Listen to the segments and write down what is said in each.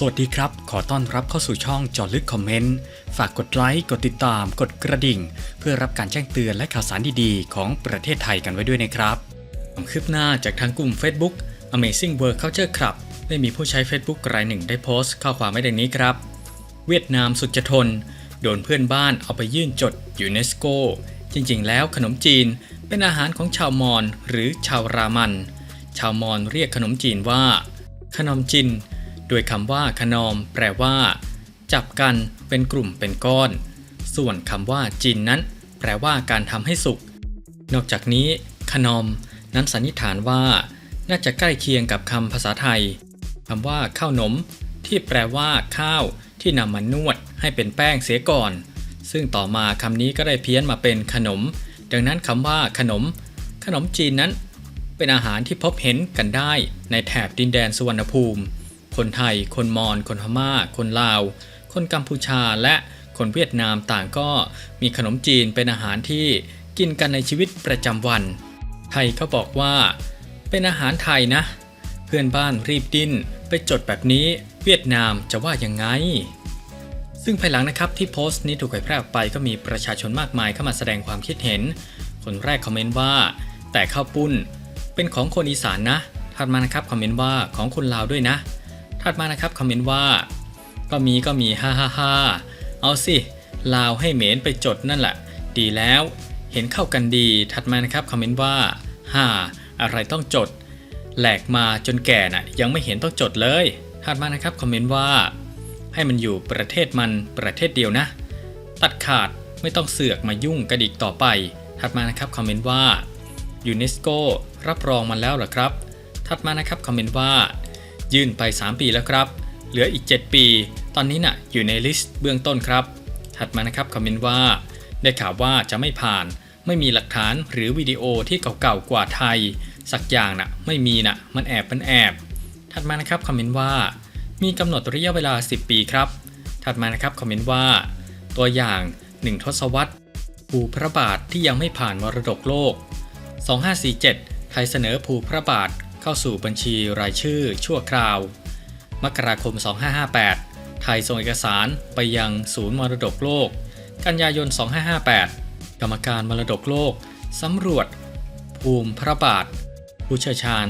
สวัสดีครับ ขอต้อนรับเข้าสู่ช่องจอลึกคอมเมนต์ ฝากกดไลค์ กดติดตาม กดกระดิ่ง เพื่อรับการแจ้งเตือนและข่าวสารดีๆ ของประเทศไทยกันไว้ด้วยนะครับความคืบหน้าจากทางกลุ่ม Facebook Amazing World Culture Club ได้มีผู้ใช้ Facebook รายหนึ่งได้โพสต์ข้อความไว้ดังนี้ครับ เวียดนามสุดจะทน โดนเพื่อนบ้านเอาไปยื่นจดยูเนสโก จริงๆ แล้วขนมจีนเป็นอาหารของชาวมอญหรือชาวรามัน ชาวมอญเรียกขนมจีนว่า ขนมจิน โดยคำว่าขนอม แปลว่า จับกันเป็นกลุ่มเป็นก้อน ส่วนคำว่าจินนั้น แปลว่าการทำให้สุก นอกจากนี้ขนอม นั้นสันนิษฐานว่า น่าจะใกล้เคียงกับคำภาษาไทยคำว่าข้าวหนม ที่แปลว่าข้าวที่นำมานวดให้เป็นแป้งเสียก่อน ซึ่งต่อมาคำนี้ก็ได้เพี้ยนมาเป็นขนม ดังนั้นคำว่าขนม ขนมจีนนั้น เป็นอาหารที่พบเห็นกันได้ในแถบดินแดนสุวรรณภูมิ คนไทย คนมอญคนพม่า คนลาว คนกัมพูชาและคนเวียดนามต่างก็มีขนมจีนเป็นอาหารที่กินกันในชีวิตประจำวัน ไทยก็บอกว่า เป็นอาหารไทยนะ เพื่อนบ้านรีบดิ้นไปจดแบบนี้เวียดนามจะว่ายังไง ซึ่งภายหลังนะครับที่โพสต์นี้ถูกเผยแพร่ออกไปก็มีประชาชนมากมายเข้ามาแสดงความคิดเห็น คนแรกคอมเมนต์ว่า แต่ข้าวปุ้น เป็นของคนอีสานนะถัดมานะครับคอมเมนต์ว่าของคนลาวด้วยนะ ถัดมานะครับคอมเมนต์ว่า ก็มีก็มีฮ่าฮ่าฮ่าเอาสิลาวให้เหมนไปจดนั่นแหละ ดีแล้วเห็นเข้ากันดีถัดมานะครับคอมเมนต์ว่าฮ่าอะไรต้องจด แหลกมาจนแก่น่ะยังไม่เห็นต้องจดเลย ถัดมานะครับคอมเมนต์ว่า ให้มันอยู่ประเทศมันประเทศเดียวนะ ตัดขาดไม่ต้องเสือกมายุ่งกระดิกต่อไป ถัดมานะครับคอมเมนต์ว่ายูเนสโกรับรองมันแล้วเหรอครับ ถัดมานะครับคอมเมนต์ว่า ยื่นไป 3 ปีแล้วครับ เหลืออีก 7 ปี ตอนนี้น่ะอยู่ในลิสต์เบื้องต้นครับ ถัดมานะครับคอมเมนต์ว่า ได้ข่าวว่าจะไม่ผ่าน ไม่มีหลักฐานหรือวิดีโอที่เก่าๆกว่าไทย สักอย่างน่ะไม่มีน่ะมันแอบมันแอบ ถัดมานะครับคอมเมนต์ว่า มีกำหนดระยะเวลา 10 ปีครับ ถัดมานะครับคอมเมนต์ว่า ตัวอย่าง1ทศวรรษภูพระบาทที่ยังไม่ผ่านมรดกโลก 2547 ไทยเสนอภูพระบาท เข้าสู่บัญชีรายชื่อชั่วคราว มกราคม 2558 ไทยส่งเอกสารไปยังศูนย์มรดกโลก กันยายน 2558 กรรมการมรดกโลกสำรวจ ภูมิพระบาท ผู้เชี่ยวชาญ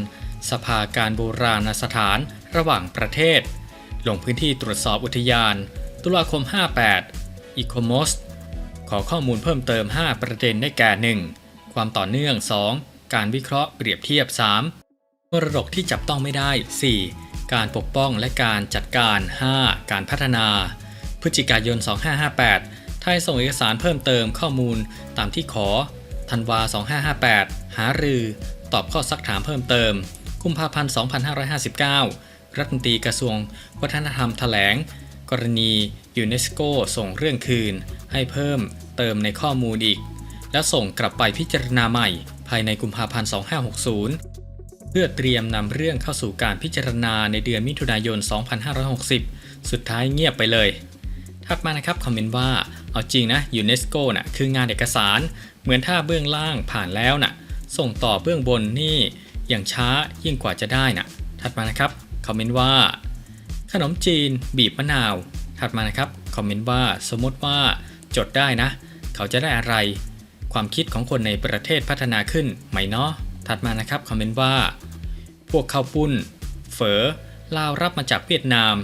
สภาการโบราณสถานระหว่างประเทศ ลงพื้นที่ตรวจสอบอุทยาน ตุลาคม 58 อีโคมสขอข้อมูลเพิ่มเติม 5 ประเด็นได้แก่ 1. ความต่อเนื่อง 2. การวิเคราะห์เปรียบเทียบ 3. มรดกที่จับต้องไม่ได้ 4. การปกป้องและการจัดการ 5. การพัฒนา พฤศจิกายน 2558 ไทยส่งเอกสารเพิ่มเติมข้อมูลตามที่ขอ ธันวา 2558 หารือ ตอบข้อซักถามเพิ่มเติม กุมภาพันธ์ 2559 รัฐมนตรีกระทรวงวัฒนธรรมแถลง กรณียูเนสโกส่งเรื่องคืน ให้เพิ่มเติมในข้อมูลอีก แล้วส่งกลับไปพิจารณาใหม่ ภายในกุมภาพันธ์ 2560 เพื่อเตรียมนำเรื่องเข้าสู่การพิจารณาในเดือนมิถุนายน 2560 สุดท้ายเงียบไปเลย ถัดมานะครับคอมเมนต์ว่า เอาจริงนะยูเนสโกน่ะคืองานเอกสาร เหมือนถ้าเบื้องล่างผ่านแล้วน่ะ ส่งต่อเบื้องบนนี่อย่างช้ายิ่งกว่าจะได้น่ะ ถัดมานะครับคอมเมนต์ว่า ขนมจีน บีบมะนาว ถัดมานะครับคอมเมนต์ว่าสมมติว่าจดได้นะ เขาจะได้อะไร ความคิดของคนในประเทศพัฒนาขึ้นไหมเนาะ ถัดมานะครับคอมเมนต์ว่า พวกข้าวปุ้น เฝอลาวรับมาจากเวียดนาม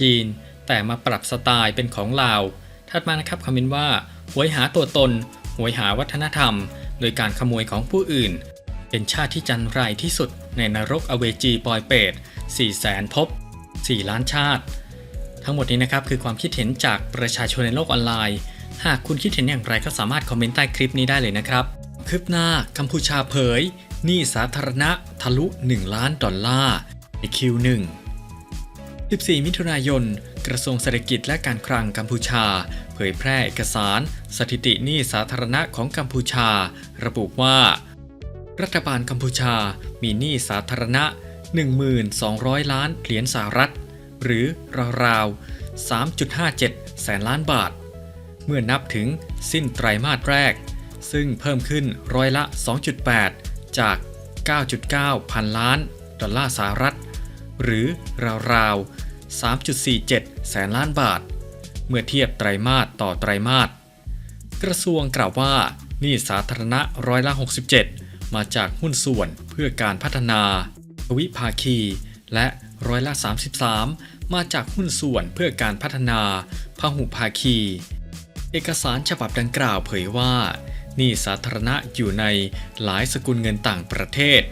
จีน แต่มาปรับสไตล์เป็นของลาว ถัดมานะครับคอมเมนต์ว่าหวยหาตัวตนหวยหาวัฒนธรรม โดยการขโมยของผู้อื่น เป็นชาติที่จันไรที่สุดในนรกอเวจีปอยเปต4แสนภพ4ล้านชาติ ทั้งหมดนี้นะครับคือความคิดเห็นจากประชาชนในโลกออนไลน์ หากคุณคิดเห็นอย่างไรก็สามารถคอมเมนต์ใต้คลิปนี้ได้เลยนะครับคืบหน้ากัมพูชาเผย หนี้สาธารณะทะลุ 1 ล้านดอลลาร์ใน Q1 14 มิถุนายน กระทรวงเศรษฐกิจและการคลังกัมพูชา เผยแพร่เอกสาร สถิติหนี้สาธารณะของกัมพูชา ระบุว่า รัฐบาลกัมพูชามีหนี้สาธารณะ 1,200 ล้านเหรียญสหรัฐ หรือราวๆ 3.57 แสนล้านบาท เมื่อนับถึงสิ้นไตรมาสแรก ซึ่งเพิ่มขึ้นร้อยละ 2.8 จาก 9.9 พันล้าน ดอลลาร์สหรัฐ หรือราวๆ 3.47 แสนล้านบาท เมื่อเทียบไตรมาสต่อไตรมาส กระทรวงกล่าวว่าหนี้สาธารณะร้อยละ 67 มาจากหุ้นส่วนเพื่อการพัฒนาทวิภาคี และร้อยละ 33 มาจากหุ้นส่วนเพื่อการพัฒนาพหุภาคี เอกสารฉบับดังกล่าวเผยว่า หนี้สาธารณะอยู่ในหลายสกุลเงินต่างประเทศ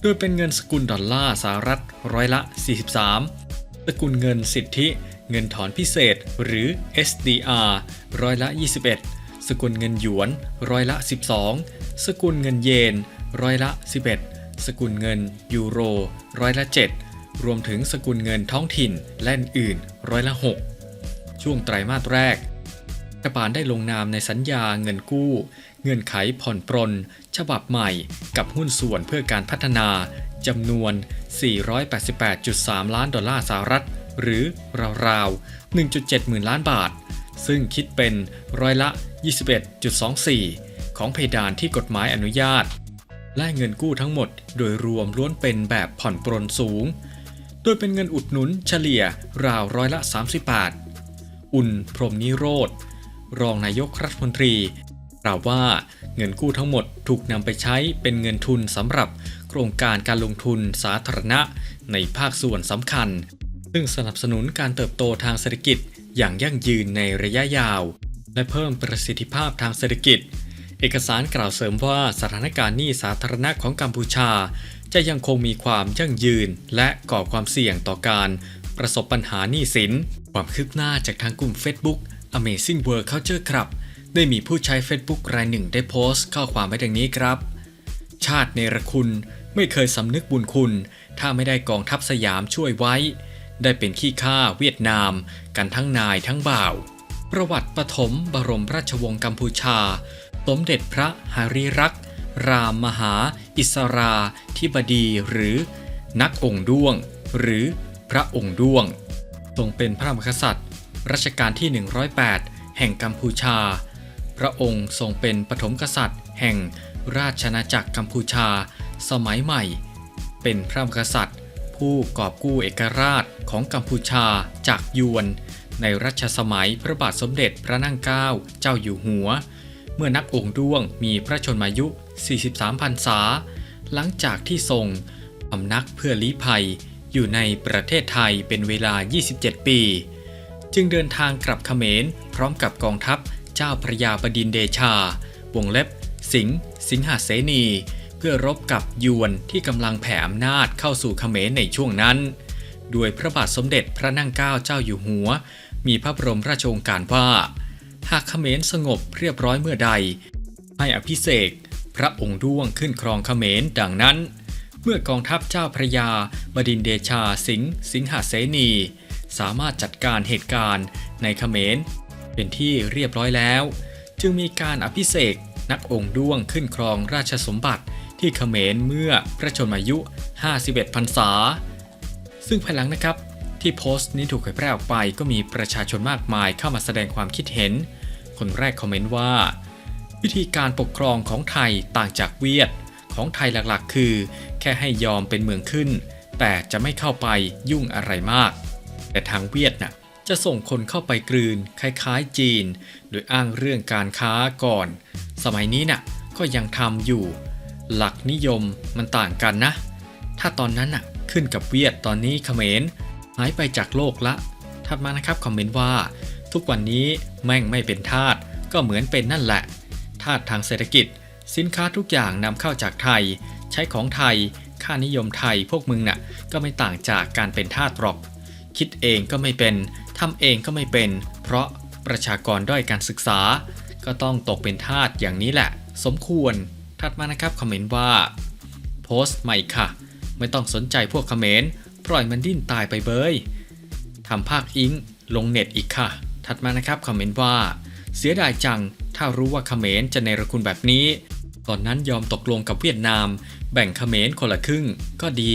โดยเป็นเงินสกุลดอลลาร์สหรัฐร้อยละ 43 สกุลเงินสิทธิ เงินถอนพิเศษหรือ SDR ร้อยละ 21 สกุลเงินหยวนร้อยละ 12 สกุลเงินเยนร้อยละ 11 สกุลเงินยูโรร้อยละ 7 รวมถึงสกุลเงินท้องถิ่นและอื่นร้อยละ 6 ช่วงไตรมาสแรก ฐบาลได้ลงนามในสัญญาเงินกู้ เงื่อนไขผ่อนปรน ฉบับใหม่กับหุ้นส่วนเพื่อการพัฒนาจำนวน 488.3 ล้านดอลลาร์สหรัฐ หรือราวๆ 1.7 หมื่นล้านบาท ซึ่งคิดเป็นร้อยละ 21.24 ของเพดานที่กฎหมายอนุญาต และเงินกู้ทั้งหมดโดยรวมล้วนเป็นแบบผ่อนปรนสูง โดยเป็นเงินอุดหนุนเฉลี่ยราวร้อยละ 38 อุ่นพรมนิโรธ รองนายกรัฐมนตรีกล่าวว่าเงินกู้ทั้งหมดถูกนำไปใช้เป็นเงินทุนสำหรับโครงการการลงทุนสาธารณะในภาคส่วนสำคัญ ซึ่งสนับสนุนการเติบโตทางเศรษฐกิจอย่างยั่งยืนในระยะยาว และเพิ่มประสิทธิภาพทางเศรษฐกิจ เอกสารกล่าวเสริมว่าสถานการณ์หนี้สาธารณะของกัมพูชา จะยังคงมีความยั่งยืน และก่อความเสี่ยงต่อการประสบปัญหาหนี้สิน ความคืบหน้าจากทางกลุ่ม Facebook Amazing World Culture Club ได้มีผู้ใช้ Facebook รายหนึ่งได้โพสต์ข้อความไว้ดังนี้ครับ ชาติเนรคุณไม่เคยสำนึกบุญคุณ ถ้าไม่ได้กองทัพสยามช่วยไว้ ได้เป็นขี้ข้าเวียดนาม กันทั้งนายทั้งบ่าว ประวัติปฐมบรมราชวงศ์กัมพูชา สมเด็จพระหาริรักษ์ รามมหา อิสราธิบดีหรือ นักองค์ด้วง หรือพระองค์ด้วงทรงเป็นพระมหากษัตริย์ รัชกาลที่ 108 แห่งกัมพูชา พระองค์ทรงเป็นปฐมกษัตริย์ แห่งราชอาณาจักรกัมพูชา สมัยใหม่ เป็นพระมหากษัตริย์ ผู้กอบกู้เอกราชของกัมพูชาจากยวน ในรัชสมัยพระบาทสมเด็จพระนั่งเกล้าเจ้าอยู่หัว เมื่อนับองค์ด้วงมีพระชนมายุ 43พรรษา หลังจากที่ทรงพำนักเพื่อลี้ภัยอยู่ในประเทศไทยเป็นเวลา 27 ปี จึงเดินทางกลับเขมรพร้อมกับกองทัพเจ้าพระยาบดินเดชา วงเล็บ สิงห์สิงหาเสนี เพื่อรบกับยวนที่กำลังแผ่อำนาจเข้าสู่เขมรในช่วงนั้น ด้วยพระบาทสมเด็จพระนั่งเกล้าเจ้าอยู่หัว มีพระบรมราชโองการว่า หากเขมรสงบเรียบร้อยเมื่อใด ให้อภิเษกพระองค์ด้วงขึ้นครองเขมรดังนั้น เมื่อกองทัพเจ้าพระยาบดินเดชาสิงห์สิงหาเสนี สามารถจัดการเหตุการณ์ในเขมร เป็นที่เรียบร้อยแล้ว จึงมีการอภิเษกนักองค์ด้วงขึ้นครองราชสมบัติที่เขมรเมื่อพระชนมายุ 51 พรรษา ซึ่งภายหลังนะครับที่โพสต์นี้ถูกเผยแพร่ออกไปก็มีประชาชนมากมายเข้ามาแสดงความคิดเห็น คนแรกคอมเมนต์ว่า วิธีการปกครองของไทยต่างจากเวียด ของไทยหลักๆ คือ แค่ให้ยอมเป็นเมืองขึ้น แต่จะไม่เข้าไปยุ่งอะไรมาก แต่ทางเวียดน่ะจะส่งคนเข้าไปกลืนคล้ายๆจีน โดยอ้างเรื่องการค้าก่อน สมัยนี้น่ะก็ยังทำอยู่ หลักนิยมมันต่างกันนะ ถ้าตอนนั้นน่ะขึ้นกับเวียดตอนนี้เขมรหายไปจากโลกละถัดมานะครับคอมเมนต์ว่า ทุกวันนี้แม่งไม่เป็นทาสก็เหมือนเป็นนั่นแหละทาสทางเศรษฐกิจ สินค้าทุกอย่างนำเข้าจากไทย ใช้ของไทย ค่านิยมไทยพวกมึงน่ะก็ไม่ต่างจากการเป็นทาสหรอก คิดเองก็ไม่เป็นทำเองก็ไม่เป็น เพราะประชากรด้อยการศึกษา ก็ต้องตกเป็นทาสอย่างนี้แหละ สมควร ถัดมานะครับคอมเมนต์ว่า โพสต์ใหม่ค่ะ ไม่ต้องสนใจพวกคอมเขมรปล่อยมันดิ้นตายไปเบยทำภาคอิงลงเน็ตอีกค่ะ ถัดมานะครับคอมเมนต์ว่า เสียดายจัง ถ้ารู้ว่าเขมรจะในรคุณแบบนี้ ตอนนั้นยอมตกลงกับเวียดนาม แบ่งเขมรคนละครึ่ง ก็ดี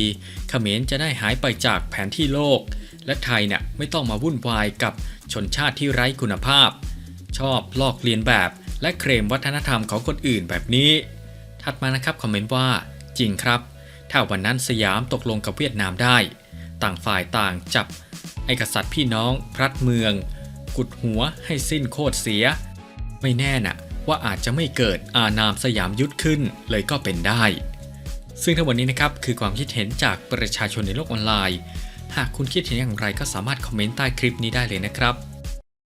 เขมรจะได้หายไปจากแผนที่โลก และไทยเนี่ยไม่ต้องมาวุ่นวายกับชนชาติที่ไร้คุณภาพ ชอบลอกเลียนแบบ และเคลมวัฒนธรรมของคนอื่นแบบนี้ ถัดมานะครับคอมเมนต์ว่า จริงครับ ถ้าวันนั้นสยามตกลงกับเวียดนามได้ ต่างฝ่ายต่างจับไอ้กษัตริย์พี่น้องพลัดเมือง กุดหัวให้สิ้นโคตรเสีย ไม่แน่น่ะว่าอาจจะไม่เกิดอานามสยามยุทธขึ้นเลยก็เป็นได้ ซึ่งทั้งหมดนี้นะครับคือความคิดเห็นจากประชาชนในโลกออนไลน์ หากคุณคิดเห็นอย่างไรก็สามารถคอมเมนต์ใต้คลิปนี้ได้เลยนะครับ